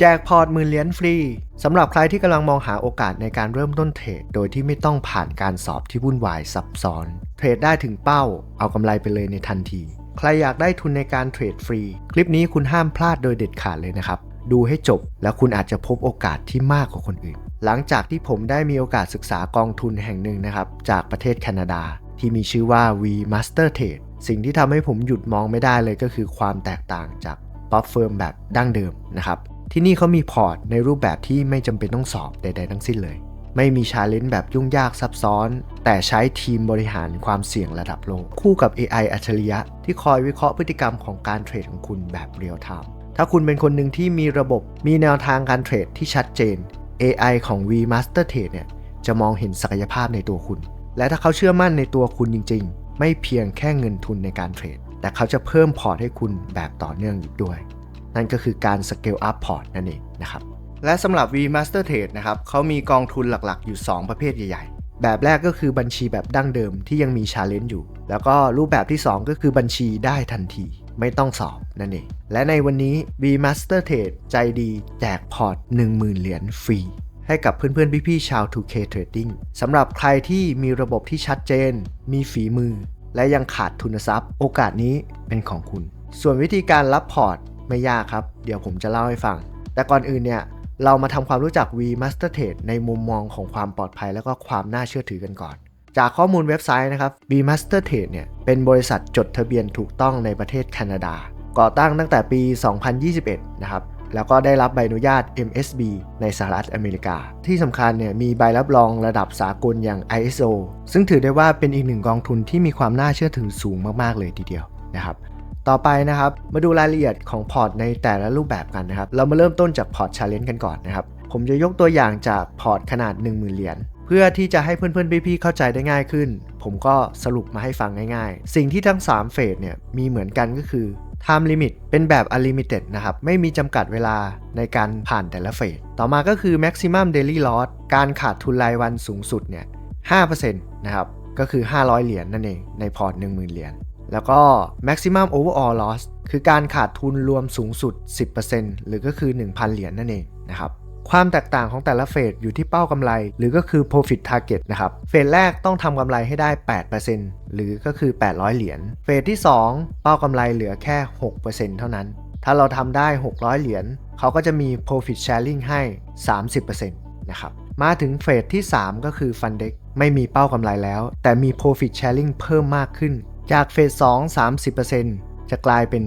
แจกพอร์ตหมื่นเหรียญฟรีสำหรับใครที่กำลังมองหาโอกาสในการเริ่มต้นเทรด โดยที่ไม่ต้องผ่านการสอบที่วุ่นวายซับซ้อน เทรดได้ถึงเป้า เอากำไรไปเลยในทันที ใครอยากได้ทุนในการเทรดฟรี คลิปนี้คุณห้ามพลาดโดยเด็ดขาดเลยนะครับ ดูให้จบแล้วคุณอาจจะพบโอกาสที่มากกว่าคนอื่น หลังจากที่ผมได้มีโอกาสศึกษากองทุนแห่งหนึ่งนะครับจากประเทศแคนาดา ที่มีชื่อว่า V Master Trade สิ่งที่ทำให้ผมหยุดมองไม่ได้เลยก็คือความแตกต่างจากป๊อปเฟิร์มแบบดั้งเดิมนะครับ ที่นี่เขามีพอร์ตในรูปแบบที่ไม่จำเป็นต้องสอบใด ๆ ทั้งสิ้นเลย ไม่มีชาเลนจ์แบบยุ่งยากซับซ้อน แต่ใช้ทีมบริหารความเสี่ยงระดับโลก คู่กับ AI อัจฉริยะ ที่คอยวิเคราะห์พฤติกรรมของการเทรดของคุณแบบเรียลไทม์ถ้าคุณเป็นคนหนึ่งที่มีระบบมีแนวทางการเทรดที่ชัดเจน AI ของ V Master Trade เนี่ยจะมองเห็นศักยภาพในตัวคุณ และถ้าเขาเชื่อมั่นในตัวคุณจริง ๆ ไม่เพียงแค่เงินทุนในการเทรด แต่เขาจะเพิ่มพอร์ตให้คุณแบบต่อเนื่องอีกด้วย นั่นก็คือการ scale up port นั่นเองนะครับ และสำหรับ V Master Trade นะครับเขามีกองทุนหลักๆ อยู่ 2 ประเภทใหญ่ๆ แบบแรกก็คือบัญชีแบบดั้งเดิมที่ยังมี challenge อยู่ แล้วก็รูปแบบที่ 2 ก็คือบัญชีได้ทันที ไม่ต้องสอบนั่นเอง และในวันนี้ V Master Trade ใจดีแจกพอร์ต 10,000 เหรียญฟรีให้กับเพื่อนๆ พี่ๆ ชาว 2K Trading สำหรับใครที่มีระบบที่ชัดเจน มีฝีมือ และยังขาดทุนทรัพย์ โอกาสนี้เป็นของคุณ ส่วนวิธีการรับพอร์ต ไม่ยากครับ เดี๋ยวผมจะเล่าให้ฟัง แต่ก่อนอื่นเนี่ยเรามาทำความรู้จัก V Master Trade ในมุมมองของความปลอดภัยและก็ความน่าเชื่อถือกันก่อน จากข้อมูลเว็บไซต์นะครับ V Master Trade เนี่ยเป็นบริษัทจดทะเบียนถูกต้องในประเทศแคนาดา ก่อตั้งตั้งแต่ปี 2021 นะครับแล้วก็ได้รับใบอนุญาต MSB ในสหรัฐอเมริกา ที่สำคัญเนี่ยมีใบรับรองระดับสากลอย่าง ISO ซึ่งถือได้ว่าเป็นอีกหนึ่งกองทุนที่มีความน่าเชื่อถือสูงมากๆเลยทีเดียวนะครับ ต่อไปนะครับ มาดูรายละเอียดของพอร์ตในแต่ละรูปแบบกันนะครับ เรามาเริ่มต้นจากพอร์ตชาเลนจ์กันก่อนนะครับ ผมจะยกตัวอย่างจากพอร์ตขนาด 10,000 เหรียญเพื่อที่จะให้เพื่อนๆ พี่ๆ เข้าใจได้ง่ายขึ้น ผมก็สรุปมาให้ฟังง่ายๆ สิ่งที่ทั้ง 3 เฟสเนี่ยมีเหมือนกันก็คือ time limit เป็นแบบ unlimited นะครับ ไม่มีจำกัดเวลาในการผ่านแต่ละเฟส ต่อมาก็คือ maximum daily loss การขาดทุนรายวันสูงสุดเนี่ย5%นะครับ ก็คือ 500 เหรียญนั่นเองในพอร์ต 10,000 เหรียญ แล้วก็ maximum overall loss คือการขาดทุนรวมสูงสุด 10%หรือก็คือ 1,000 เหรียญนั่นเองนะครับความแตกต่างของแต่ละเฟสอยู่ที่เป้ากำไร หรือก็คือ profit target นะครับ เฟสแรกต้องทำกำไรให้ได้ 8%หรือก็คือ 800 เหรียญ เฟสที่ 2 เป้ากำไรเหลือแค่ 6%เท่านั้น ถ้าเราทำได้ 600 เหรียญเขาก็จะมี profit sharing ให้ 30%นะครับ มาถึงเฟสที่ 3 ก็คือ fund deck ไม่มีเป้ากำไรแล้ว แต่มี profit sharing เพิ่มมากขึ้น จากเฟส2 30%จะกลายเป็น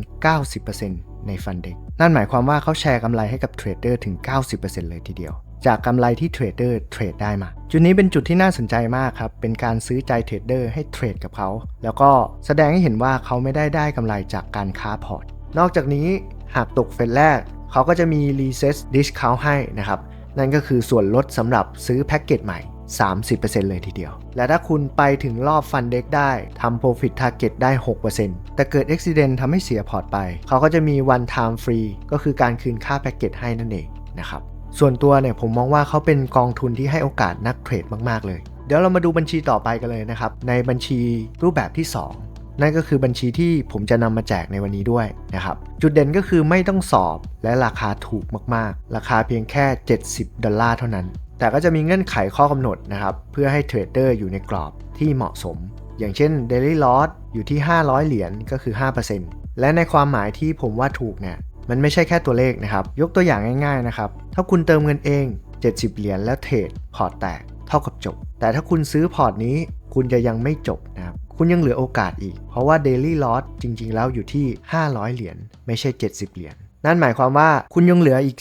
90%ใน fund deck นั่นหมายความว่าเขาแชร์กำไรให้กับเทรดเดอร์ถึง 90%เลยทีเดียว จากกำไรที่เทรดเดอร์เทรดได้มา จุดนี้เป็นจุดที่น่าสนใจมากครับ เป็นการซื้อใจเทรดเดอร์ให้เทรดกับเขา แล้วก็แสดงให้เห็นว่าเขาไม่ได้ได้กำไรจากการค้าพอร์ต นอกจากนี้หากตกเฟสแรก เขาก็จะมี reset discount ให้นะครับ นั่นก็คือส่วนลดสำหรับซื้อแพ็กเกจใหม่ 30%เลยทีเดียว และถ้าคุณไปถึงรอบฟันเด็กได้ทำ Profit Target ได้ 6%แต่เกิด Accident ทำให้เสียพอร์ตไป เขาก็จะมี One Time Free ก็คือการคืนค่าแพ็กเกจให้นั่นเองนะครับส่วนตัวเนี่ยผมมองว่าเขาเป็นกองทุนที่ให้โอกาสนักเทรดมากๆเลย เดี๋ยวเรามาดูบัญชีต่อไปกันเลยนะครับ ในบัญชีรูปแบบที่ 2 นั่นก็คือบัญชีที่ผมจะนำมาแจกในวันนี้ด้วยนะครับ จุดเด่นก็คือไม่ต้องสอบและราคาถูกมากๆ ราคาเพียงแค่ 70 ดอลลาร์เท่านั้น แต่ก็จะมีเงื่อนไขข้อกำหนดนะครับ เพื่อให้เทรดเดอร์อยู่ในกรอบที่เหมาะสม อย่างเช่น Daily Loss อยู่ที่ 500 เหรียญก็คือ 5%และในความหมายที่ผมว่าถูกเนี่ยมันไม่ใช่แค่ตัวเลขนะครับ ยกตัวอย่างง่ายๆนะครับ ถ้าคุณเติมเงินเอง 70 เหรียญแล้วเทรดพอร์ตแตกเท่ากับจบ แต่ถ้าคุณซื้อพอร์ตนี้ คุณจะยังไม่จบนะครับ คุณยังเหลือโอกาสอีก เพราะว่า Daily Loss จริง ๆ แล้วอยู่ที่ 500 เหรียญไม่ใช่ 70 เหรียญ นั่นหมายความว่าคุณยังเหลืออีก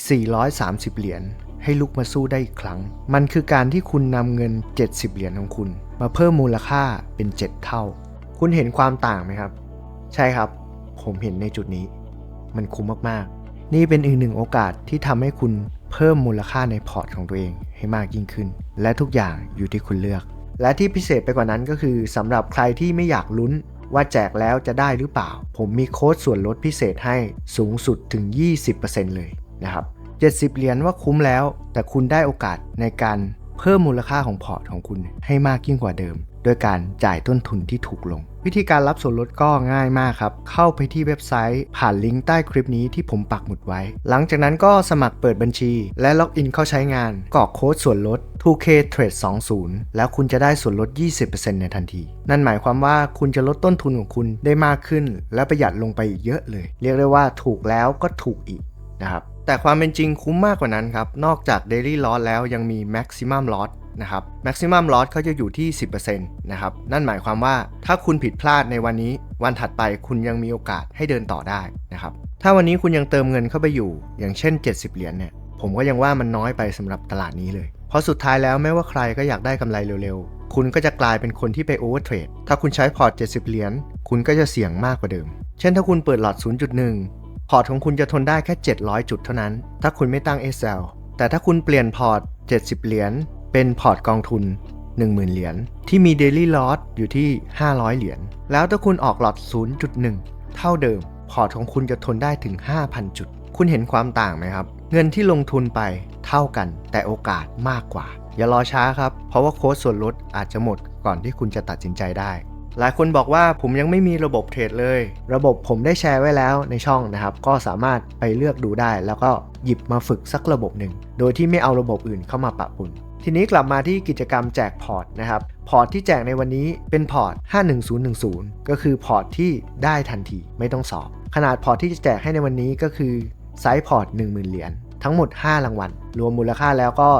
430 เหรียญ ให้ลุกมาสู้ได้อีกครั้ง มันคือการที่คุณนำเงิน 70 เหรียญของคุณ มาเพิ่มมูลค่าเป็น 7 เท่า คุณเห็นความต่างไหมครับ ใช่ครับ ผมเห็นในจุดนี้ มันคุ้มมากๆ นี่เป็นอีกหนึ่งโอกาสที่ทำให้คุณเพิ่มมูลค่าในพอร์ตของตัวเองให้มากยิ่งขึ้น และทุกอย่างอยู่ที่คุณเลือก และที่พิเศษไปกว่านั้นก็คือสำหรับใครที่ไม่อยากลุ้นว่าแจกแล้วจะได้หรือเปล่า ผมมีโค้ดส่วนลดพิเศษให้สูงสุดถึง 20%เลยนะครับ 70 เหรียญว่าคุ้มแล้ว แต่คุณได้โอกาสในการเพิ่มมูลค่าของพอร์ตของคุณให้มากยิ่งกว่าเดิม โดยการจ่ายต้นทุนที่ถูกลง วิธีการรับส่วนลดก็ง่ายมากครับ เข้าไปที่เว็บไซต์ ผ่านลิงก์ใต้คลิปนี้ที่ผมปักหมุดไว้ หลังจากนั้นก็สมัครเปิดบัญชี และล็อกอินเข้าใช้งานกรอกโค้ดส่วนลด 2K Trade 20 แล้วคุณจะได้ส่วนลด 20%ในทันที นั่นหมายความว่าคุณจะลดต้นทุนของคุณได้มากขึ้น และประหยัดลงไปอีกเยอะเลย เรียกได้ว่าถูกแล้วก็ถูกอีกนะครับ แต่ความเป็นจริงคุ้มมากกว่านั้นครับ นอกจาก Daily Loss แล้วยังมี Maximum Loss นะครับ Maximum Loss เขาจะอยู่ที่ 10%นะครับ นั่นหมายความว่าถ้าคุณผิดพลาดในวันนี้ วันถัดไปคุณยังมีโอกาสให้เดินต่อได้นะครับ ถ้าวันนี้คุณยังเติมเงินเข้าไปอยู่ อย่างเช่น 70 เหรียญเนี่ย ผมก็ยังว่ามันน้อยไปสำหรับตลาดนี้เลย เพราะสุดท้ายแล้วไม่ว่าใครก็อยากได้กำไรเร็วๆ คุณก็จะกลายเป็นคนที่ไปโอเวอร์เทรด ถ้าคุณใช้พอร์ต 70 เหรียญ คุณก็จะเสี่ยงมากกว่าเดิม เช่นถ้าคุณเปิดหลอด 0.1 พอร์ตของคุณจะทนได้แค่ 700 จุดเท่านั้น ถ้าคุณไม่ตั้ง SL แต่ถ้าคุณเปลี่ยนพอร์ต 70 เหรียญ เป็นพอร์ตกองทุน 10,000 เหรียญ ที่มี Daily Loss อยู่ที่ 500 เหรียญ แล้วถ้าคุณออกหลอด 0.1 เท่าเดิม พอร์ตของคุณจะทนได้ถึง 5,000 จุด คุณเห็นความต่างไหมครับ เงินที่ลงทุนไปเท่ากัน แต่โอกาสมากกว่า อย่ารอช้าครับ เพราะว่าโค้ดส่วนลดอาจจะหมดก่อนที่คุณจะตัดสินใจได้ หลายคนบอกว่าผมยังไม่มีระบบเทรดเลย ระบบผมได้แชร์ไว้แล้วในช่องนะครับ ก็สามารถไปเลือกดูได้ แล้วก็หยิบมาฝึกสักระบบหนึ่ง โดยที่ไม่เอาระบบอื่นเข้ามาปะปนทีนี้กลับมาที่กิจกรรมแจกพอร์ตนะครับ พอร์ตที่แจกในวันนี้เป็นพอร์ต 51010 ก็คือพอร์ตที่ได้ทันทีไม่ต้องสอบ ขนาดพอร์ตที่จะแจกให้ในวันนี้ก็คือไซส์พอร์ต10,000 เหรียญ ทั้งหมด 5 รางวัล รวมมูลค่าแล้วก็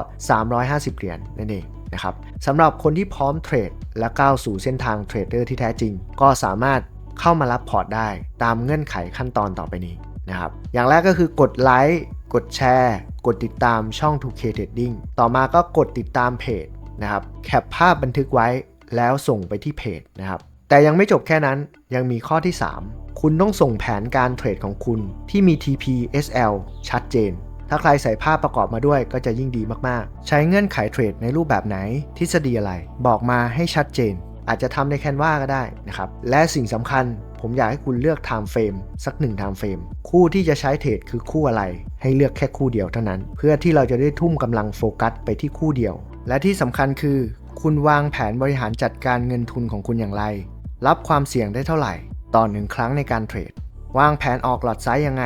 350 เหรียญนั่นเองนะครับสำหรับคนที่พร้อมเทรด และก้าวสู่เส้นทางเทรดเดอร์ที่แท้จริง ก็สามารถเข้ามารับพอร์ตได้ตามเงื่อนไขขั้นตอนต่อไปนี้นะครับ อย่างแรกก็คือกดไลค์ กดแชร์ กดติดตามช่อง 2K Trading ต่อมาก็กดติดตามเพจนะครับ แคปภาพบันทึกไว้แล้วส่งไปที่เพจนะครับ แต่ยังไม่จบแค่นั้นยังมีข้อที่ 3 คุณต้องส่งแผนการเทรดของคุณที่มี TP SL ชัดเจน ถ้าใครใส่ภาพประกอบมาด้วยก็จะยิ่งดีมากๆ ใช้เงื่อนไขเทรดในรูปแบบไหน ทฤษฎีอะไร บอกมาให้ชัดเจน อาจจะทำในแคนวาก็ได้นะครับ และสิ่งสำคัญผมอยากให้คุณเลือก time frame สัก1 time frame คู่ที่จะใช้เทรดคือคู่อะไร ให้เลือกแค่คู่เดียวเท่านั้น เพื่อที่เราจะได้ทุ่มกำลังโฟกัสไปที่คู่เดียว และที่สำคัญคือ คุณวางแผนบริหารจัดการเงินทุนของคุณอย่างไร รับความเสี่ยงได้เท่าไหร่ ต่อหนึ่งครั้งในการเทรด วางแผนออกหลอดไซส์ยังไง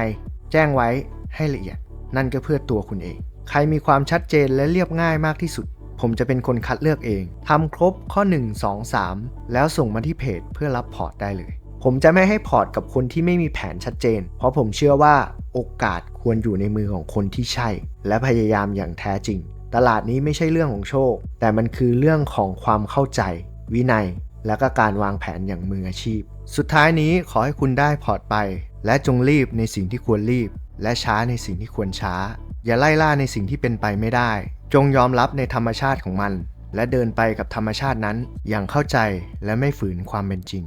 แจ้งไว้ให้ละเอียด นั่นก็เพื่อตัวคุณเอง ใครมีความชัดเจนและเรียบง่ายมากที่สุด ผมจะเป็นคนคัดเลือกเองทำครบข้อ 1 2 3 แล้วส่งมาที่เพจเพื่อรับพอร์ตได้เลย ผมจะไม่ให้พอร์ตกับคนที่ไม่มีแผนชัดเจน เพราะผมเชื่อว่าโอกาสควรอยู่ในมือของคนที่ใช่ และพยายามอย่างแท้จริง ตลาดนี้ไม่ใช่เรื่องของโชค แต่มันคือเรื่องของความเข้าใจ วินัย และก็การวางแผนอย่างมืออาชีพ สุดท้ายนี้ขอให้คุณได้พอร์ตไป และจงรีบในสิ่งที่ควรรีบ และช้าในสิ่งที่ควรช้า อย่าไล่ล่าในสิ่งที่เป็นไปไม่ได้ จงยอมรับในธรรมชาติของมัน และเดินไปกับธรรมชาตินั้นอย่างเข้าใจและไม่ฝืนความเป็นจริง